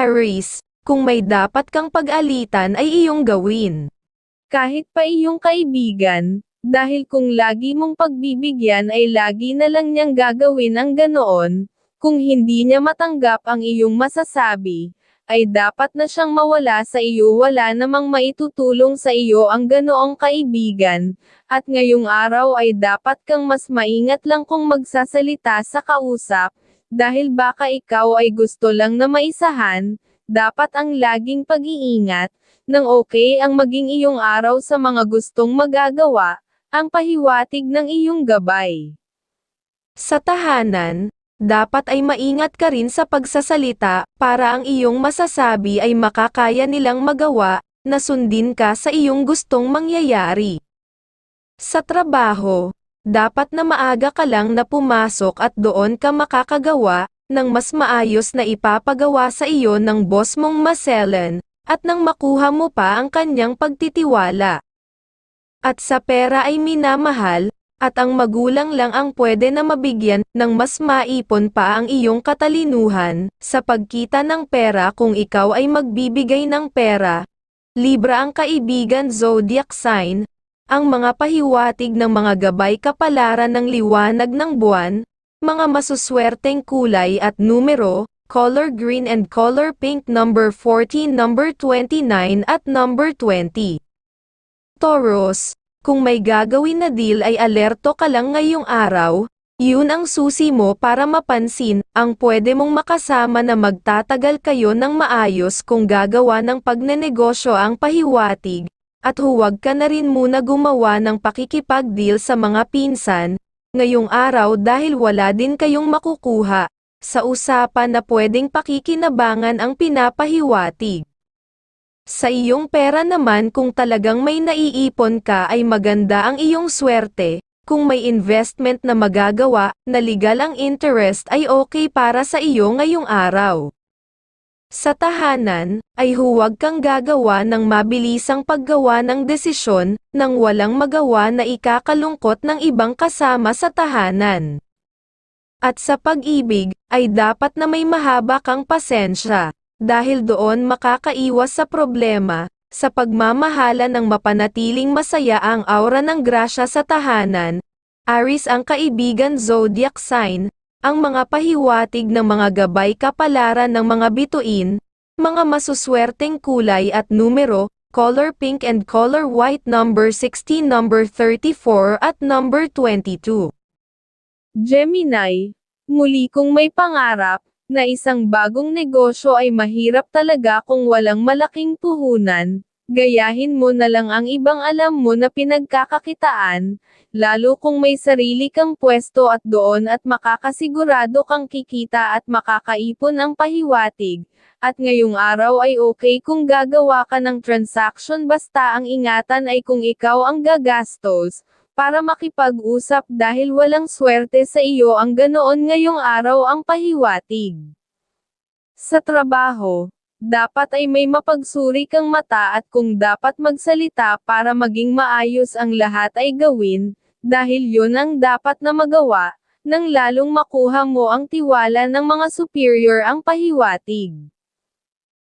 Aries, kung may dapat kang pag-alitan ay iyong gawin. Kahit pa iyong kaibigan, dahil kung lagi mong pagbibigyan ay lagi na lang niyang gagawin ang ganoon, kung hindi niya matanggap ang iyong masasabi, ay dapat na siyang mawala sa iyo wala namang maitutulong sa iyo ang ganoong kaibigan, at ngayong araw ay dapat kang mas maingat lang kung magsasalita sa kausap, dahil baka ikaw ay gusto lang na maisahan, dapat ang laging pag-iingat, nang okay ang maging iyong araw sa mga gustong magagawa, ang pahiwatig ng iyong gabay. Sa tahanan, dapat ay maingat ka rin sa pagsasalita, para ang iyong masasabi ay makakaya nilang magawa, na sundin ka sa iyong gustong mangyayari. Sa trabaho, dapat na maaga ka lang na pumasok at doon ka makakagawa, ng mas maayos na ipapagawa sa iyo ng boss mong maselan, at nang makuha mo pa ang kanyang pagtitiwala. At sa pera ay minamahal, at ang magulang lang ang pwede na mabigyan ng mas maipon pa ang iyong katalinuhan sa pagkita ng pera kung ikaw ay magbibigay ng pera. Libra ang kaibigan zodiac sign, ang mga pahiwatig ng mga gabay kapalaran ng liwanag ng buwan, mga masuswerteng kulay at numero, color green and color pink number 14 number 29 at number 20. Taurus, kung may gagawin na deal ay alerto ka lang ngayong araw, yun ang susi mo para mapansin, ang pwede mong makasama na magtatagal kayo ng maayos kung gagawa ng pagnenegosyo ang pahiwatig, at huwag ka na rin muna gumawa ng pakikipag-deal sa mga pinsan, ngayong araw dahil wala din kayong makukuha, sa usapan na pwedeng pakikinabangan ang pinapahiwatig. Sa iyong pera naman kung talagang may naiipon ka ay maganda ang iyong swerte, kung may investment na magagawa, na legal ang interest ay okay para sa iyo ngayong araw. Sa tahanan, ay huwag kang gagawa ng mabilisang paggawa ng desisyon, nang walang magawa na ikakalungkot ng ibang kasama sa tahanan. At sa pag-ibig, ay dapat na may mahaba kang pasensya, dahil doon makakaiwas sa problema, sa pagmamahala ng mapanatiling masaya ang aura ng grasya sa tahanan. Aris ang kaibigan zodiac sign, ang mga pahiwatig ng mga gabay kapalaran ng mga bituin, mga masuswerteng kulay at numero, color pink and color white number 16 number 34 at number 22. Gemini, muli kung may pangarap, na isang bagong negosyo ay mahirap talaga kung walang malaking puhunan, gayahin mo na lang ang ibang alam mo na pinagkakakitaan, lalo kung may sarili kang pwesto at doon at makakasigurado kang kikita at makakaipon ang pahiwatig, at ngayong araw ay okay kung gagawa ka ng transaction basta ang ingatan ay kung ikaw ang gagastos, para makipag-usap dahil walang swerte sa iyo ang ganoon ngayong araw ang pahiwatig. Sa trabaho, dapat ay may mapagsuri kang mata at kung dapat magsalita para maging maayos ang lahat ay gawin, dahil yun ang dapat na magawa, nang lalong makuha mo ang tiwala ng mga superior ang pahiwatig.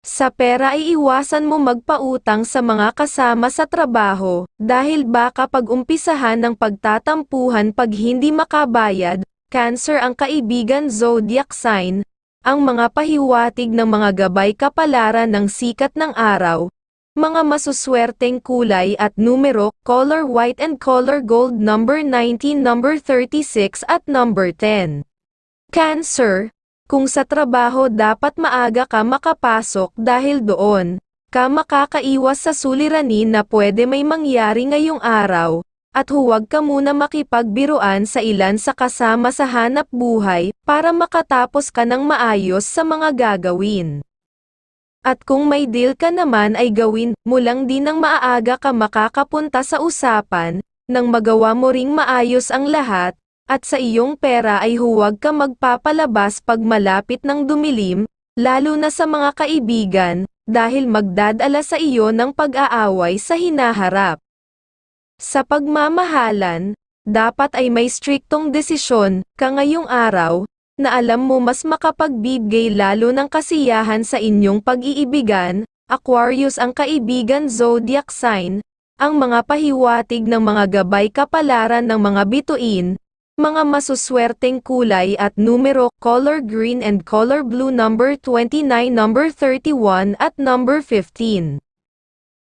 Sa pera ay iwasan mo magpautang sa mga kasama sa trabaho, dahil baka pag-umpisahan ng pagtatampuhan pag hindi makabayad, cancer ang kaibigan zodiac sign, ang mga pahiwatig ng mga gabay kapalaran ng sikat ng araw, mga masuswerteng kulay at numero, color white and color gold number 19 number 36 at number 10. Cancer, kung sa trabaho dapat maaga ka makapasok dahil doon, ka makakaiwas sa suliranin na pwede may mangyari ngayong araw, at huwag ka muna makipagbiruan sa ilan sa kasama sa hanap buhay, para makatapos ka ng maayos sa mga gagawin. At kung may deal ka naman ay gawin mo lang din ng maaga ka makakapunta sa usapan, nang magawa mo ring maayos ang lahat, at sa iyong pera ay huwag ka magpapalabas pag malapit ng dumilim, lalo na sa mga kaibigan, dahil magdadala sa iyo ng pag-aaway sa hinaharap. Sa pagmamahalan, dapat ay may striktong desisyon ka ngayong araw, na alam mo mas makapagbibigay lalo ng kasiyahan sa inyong pag-iibigan, Aquarius ang kaibigan zodiac sign, ang mga pahiwatig ng mga gabay kapalaran ng mga bituin, mga masuswerteng kulay at numero, color green and color blue number 29, number 31 at number 15.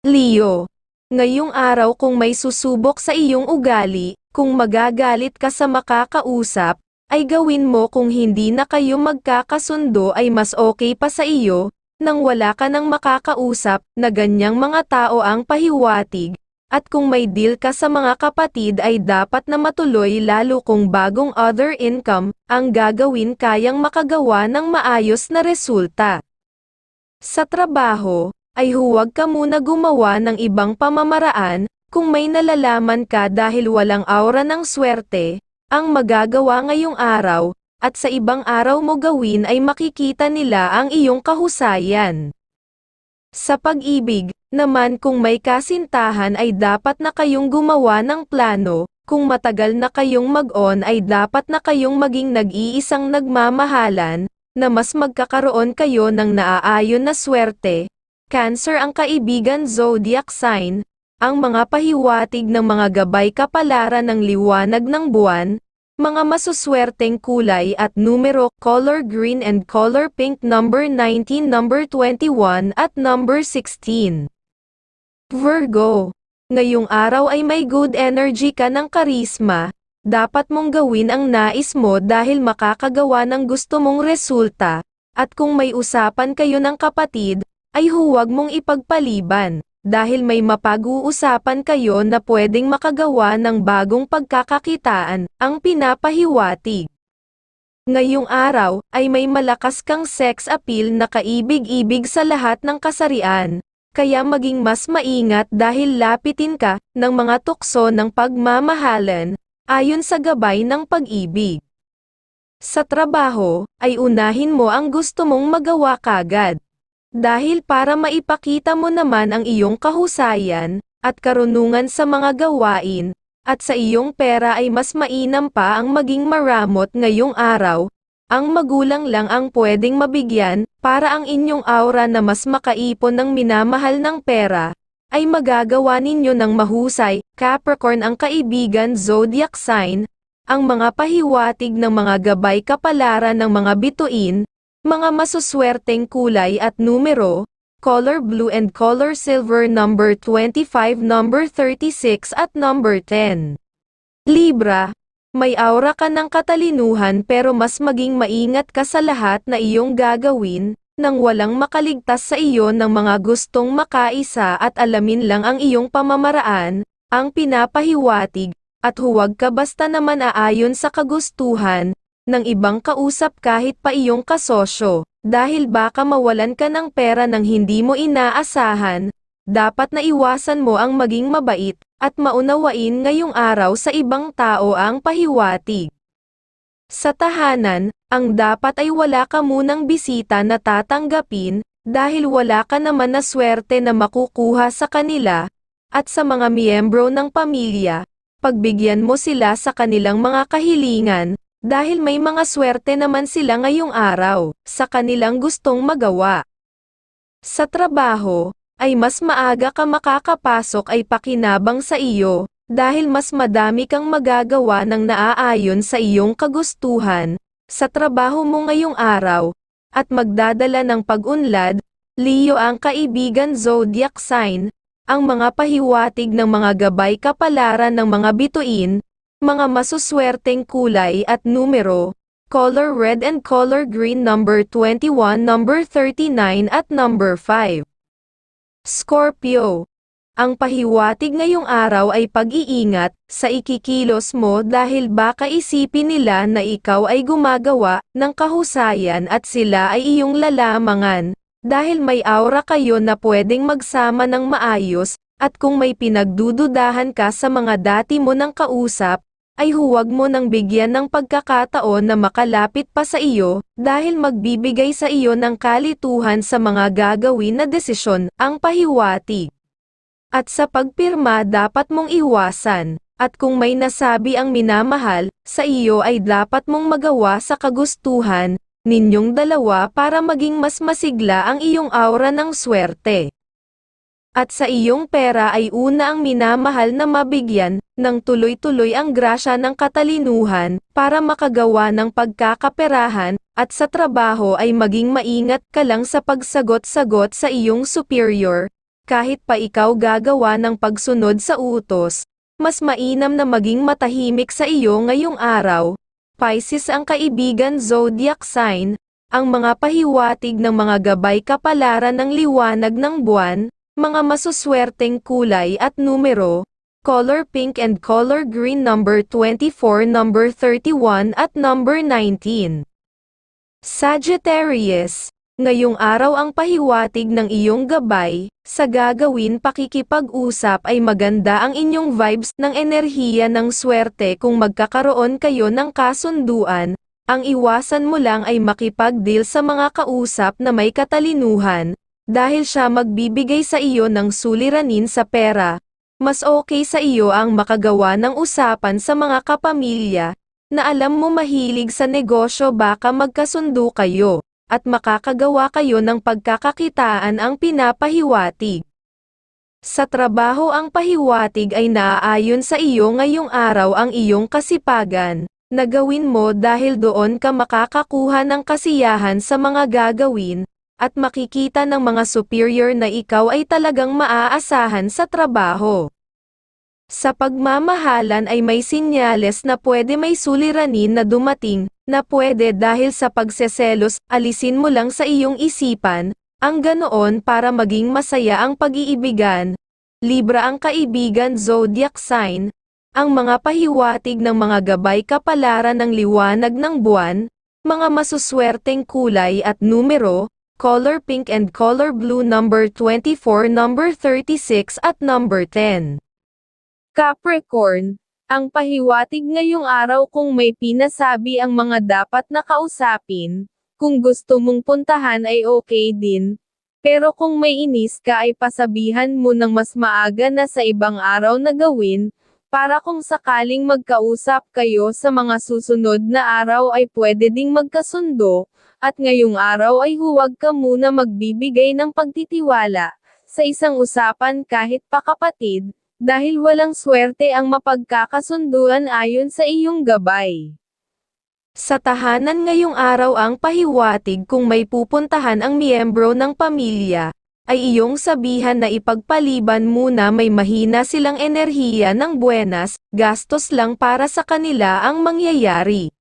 Leo, ngayong araw kung may susubok sa iyong ugali, kung magagalit ka sa makakausap, ay gawin mo kung hindi na kayo magkakasundo ay mas okay pa sa iyo, nang wala ka nang makakausap na ganyang mga tao ang pahiwatig, at kung may deal ka sa mga kapatid ay dapat na matuloy lalo kung bagong other income, ang gagawin kayang makagawa ng maayos na resulta. Sa trabaho, ay huwag ka muna gumawa ng ibang pamamaraan, kung may nalalaman ka dahil walang aura ng swerte, ang magagawa ngayong araw, at sa ibang araw mo gawin ay makikita nila ang iyong kahusayan. Sa pag-ibig, naman kung may kasintahan ay dapat na kayong gumawa ng plano, kung matagal na kayong mag-on ay dapat na kayong maging nag-iisang nagmamahalan, na mas magkakaroon kayo ng naaayon na swerte. Cancer ang kaibigan zodiac sign, ang mga pahiwatig ng mga gabay kapalaran ng liwanag ng buwan, mga masuswerteng kulay at numero, color green and color pink number 19, number 21 at number 16. Virgo, ngayong araw ay may good energy ka ng karisma, dapat mong gawin ang nais mo dahil makakagawa ng gusto mong resulta, at kung may usapan kayo ng kapatid, ay huwag mong ipagpaliban, dahil may mapag-uusapan kayo na pwedeng makagawa ng bagong pagkakakitaan, ang pinapahiwatig. Ngayong araw, ay may malakas kang sex appeal na kaibig-ibig sa lahat ng kasarian, kaya maging mas maingat dahil lapitin ka ng mga tukso ng pagmamahalan, ayon sa gabay ng pag-ibig. Sa trabaho, ay unahin mo ang gusto mong magawa kagad. Dahil para maipakita mo naman ang iyong kahusayan, at karunungan sa mga gawain, at sa iyong pera ay mas mainam pa ang maging maramot ngayong araw, ang magulang lang ang pwedeng mabigyan, para ang inyong aura na mas makaipon ng minamahal ng pera, ay magagawa ninyo ng mahusay, Capricorn ang kaibigan zodiac sign, ang mga pahiwatig ng mga gabay kapalaran ng mga bituin, mga masuswerteng kulay at numero, color blue and color silver number 25, number 36 at number 10. Libra, may aura ka ng katalinuhan pero mas maging maingat ka sa lahat na iyong gagawin, nang walang makaligtas sa iyo ng mga gustong makaisa at alamin lang ang iyong pamamaraan, ang pinapahiwatig, at huwag ka basta naman aayon sa kagustuhan, ng ibang kausap kahit pa iyong kasosyo, dahil baka mawalan ka ng pera ng hindi mo inaasahan, dapat na iwasan mo ang maging mabait, at maunawain ngayong araw sa ibang tao ang pahiwatig. Sa tahanan, ang dapat ay wala ka munang bisita na tatanggapin, dahil wala ka naman na swerte na makukuha sa kanila, at sa mga miyembro ng pamilya, pagbigyan mo sila sa kanilang mga kahilingan, dahil may mga swerte naman sila ngayong araw, sa kanilang gustong magawa. Sa trabaho, ay mas maaga ka makakapasok ay pakinabang sa iyo, dahil mas madami kang magagawa ng naaayon sa iyong kagustuhan, sa trabaho mo ngayong araw, at magdadala ng pag-unlad, Leo ang kaibigan zodiac sign, ang mga pahiwatig ng mga gabay kapalaran ng mga bituin, mga masuswerteng kulay at numero, color red and color green number 21, number 39 at number 5. Scorpio. Ang pahiwatig ngayong araw ay pag-iingat sa ikikilos mo dahil baka isipin nila na ikaw ay gumagawa ng kahusayan at sila ay iyong lalamangan, dahil may aura kayo na pwedeng magsama ng maayos, at kung may pinagdududahan ka sa mga dati mo ng kausap, ay huwag mo nang bigyan ng pagkakataon na makalapit pa sa iyo, dahil magbibigay sa iyo ng kalituhan sa mga gagawin na desisyon, ang pahiwatig. At sa pagpirma dapat mong iwasan, At kung may nasabi ang minamahal, sa iyo ay dapat mong magawa sa kagustuhan, ninyong dalawa para maging mas masigla ang iyong aura ng swerte. At sa iyong pera ay una ang minamahal na mabigyan, ng tuloy-tuloy ang grasya ng katalinuhan, para makagawa ng pagkakaperahan, at sa trabaho ay maging maingat ka lang sa pagsagot-sagot sa iyong superior, kahit pa ikaw gagawa ng pagsunod sa utos, mas mainam na maging matahimik sa iyo ngayong araw. Pisces ang kaibigan zodiac sign, ang mga pahiwatig ng mga gabay kapalaran ng liwanag ng buwan, mga masuswerteng kulay at numero, color pink and color green number 24, number 31 at number 19. Sagittarius, ngayong araw ang pahiwatig ng iyong gabay, sa gagawin pakikipag-usap ay maganda ang inyong vibes ng enerhiya ng swerte kung magkakaroon kayo ng kasunduan, ang iwasan mo lang ay makipag-deal sa mga kausap na may katalinuhan, dahil siya magbibigay sa iyo ng suliranin sa pera. Mas okay sa iyo ang makagawa ng usapan sa mga kapamilya, na alam mo mahilig sa negosyo baka magkasundo kayo, at makakagawa kayo ng pagkakakitaan ang pinapahiwatig. Sa trabaho ang pahiwatig ay naaayon sa iyo ngayong araw ang iyong kasipagan, na gawin mo dahil doon ka makakakuha ng kasiyahan sa mga gagawin, at makikita ng mga superior na ikaw ay talagang maaasahan sa trabaho. Sa pagmamahalan ay may sinyales na pwede may suliranin na dumating, na pwede dahil sa pagseselos, alisin mo lang sa iyong isipan, ang ganoon para maging masaya ang pag-iibigan. Libra ang kaibigan zodiac sign, ang mga pahiwatig ng mga gabay kapalaran ng liwanag ng buwan, mga masuswerteng kulay at numero, color pink and color blue number 24, number 36 at number 10. Capricorn, ang pahiwatig ngayong araw kung may pinasabi ang mga dapat na kausapin, kung gusto mong puntahan ay okay din, pero kung may inis ka ay pasabihan mo ng mas maaga na sa ibang araw na gawin, para kung sakaling magkausap kayo sa mga susunod na araw ay pwede ding magkasundo, at ngayong araw ay huwag ka muna magbibigay ng pagtitiwala, sa isang usapan kahit pa kapatid, dahil walang swerte ang mapagkakasunduan ayon sa iyong gabay. Sa tahanan ngayong araw ang pahiwatig kung may pupuntahan ang miyembro ng pamilya, ay iyong sabihan na ipagpaliban muna may mahina silang enerhiya ng buenas, gastos lang para sa kanila ang mangyayari.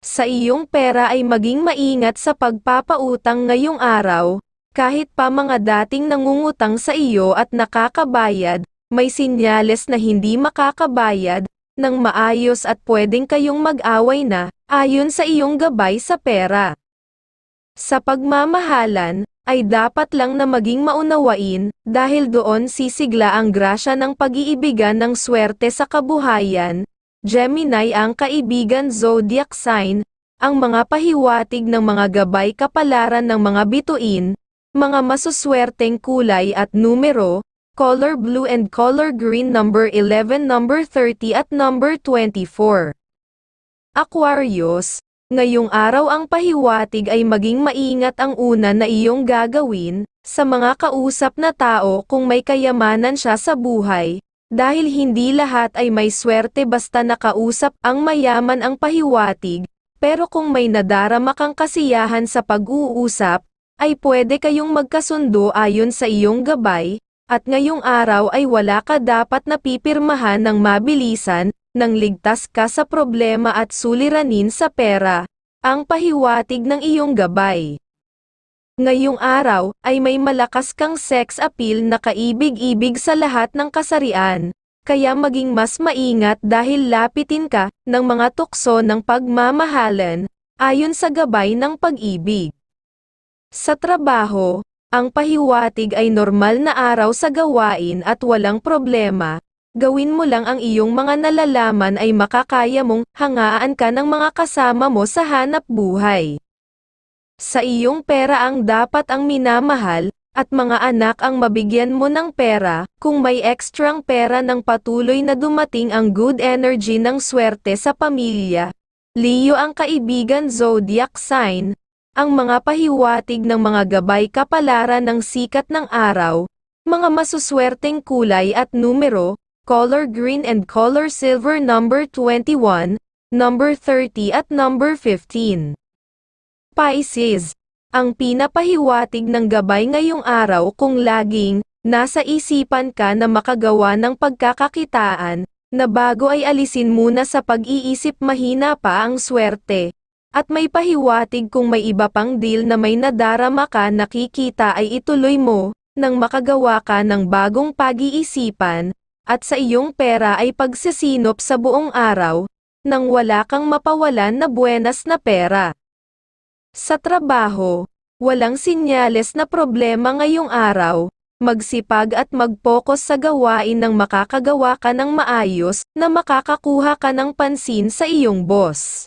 Sa iyong pera ay maging maingat sa pagpapautang ngayong araw, kahit pa mga dating nangungutang sa iyo at nakakabayad, may sinyales na hindi makakabayad, ng maayos at pwedeng kayong mag-away na, ayon sa iyong gabay sa pera. Sa pagmamahalan, ay dapat lang na maging maunawain, dahil doon sisigla ang grasya ng pag-iibigan ng swerte sa kabuhayan. Gemini ang kaibigan zodiac sign, ang mga pahiwatig ng mga gabay kapalaran ng mga bituin, mga masuswerteng kulay at numero, color blue and color green number 11, number 30 at number 24. Aquarius, ngayong araw ang pahiwatig ay maging maingat ang una na iyong gagawin, sa mga kausap na tao kung may kayamanan siya sa buhay, dahil hindi lahat ay may swerte basta nakausap ang mayaman ang pahiwatig, pero kung may nadarama kang kasiyahan sa pag-uusap, ay pwede kayong magkasundo ayon sa iyong gabay, at ngayong araw ay wala ka dapat napipirmahan ng mabilisan, nang ligtas ka sa problema at suliranin sa pera, ang pahiwatig ng iyong gabay. Ngayong araw, ay may malakas kang sex appeal na kaibig-ibig sa lahat ng kasarian, kaya maging mas maingat dahil lapitin ka ng mga tukso ng pagmamahalan, ayon sa gabay ng pag-ibig. Sa trabaho, ang pahiwatig ay normal na araw sa gawain at walang problema, gawin mo lang ang iyong mga nalalaman ay makakaya mong hangaan ka ng mga kasama mo sa hanap buhay. Sa iyong pera ang dapat ang minamahal, at mga anak ang mabigyan mo ng pera, kung may ekstrang pera ng patuloy na dumating ang good energy ng swerte sa pamilya. Leo ang kaibigan zodiac sign, ang mga pahiwatig ng mga gabay kapalaran ng sikat ng araw, mga masuswerteng kulay at numero, color green and color silver number 21, number 30 at number 15. Pisces, ang pinapahiwatig ng gabay ngayong araw kung laging, nasa isipan ka na makagawa ng pagkakakitaan, na bago ay alisin muna sa pag-iisip mahina pa ang swerte. At may pahiwatig kung may iba pang deal na may nadarama ka nakikita ay ituloy mo, nang makagawa ka ng bagong pag-iisipan, at sa iyong pera ay pagsisinop sa buong araw, nang wala kang mapawalan na buenas na pera. Sa trabaho, walang sinyales na problema ngayong araw, magsipag at mag-focus sa gawain ng makakagawa ka ng maayos na makakakuha ka ng pansin sa iyong boss.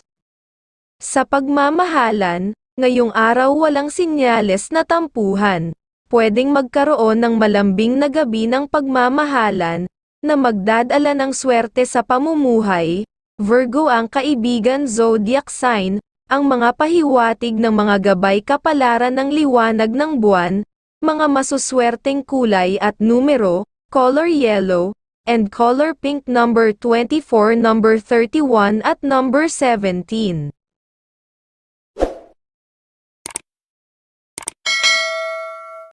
Sa pagmamahalan, ngayong araw walang sinyales na tampuhan. Pwedeng magkaroon ng malambing na gabi ng pagmamahalan, na magdadala ng swerte sa pamumuhay. Virgo ang kaibigan zodiac sign, ang mga pahiwatig ng mga gabay kapalaran ng liwanag ng buwan, mga masuswerteng kulay at numero, color yellow, and color pink number 24 number 31 at number 17.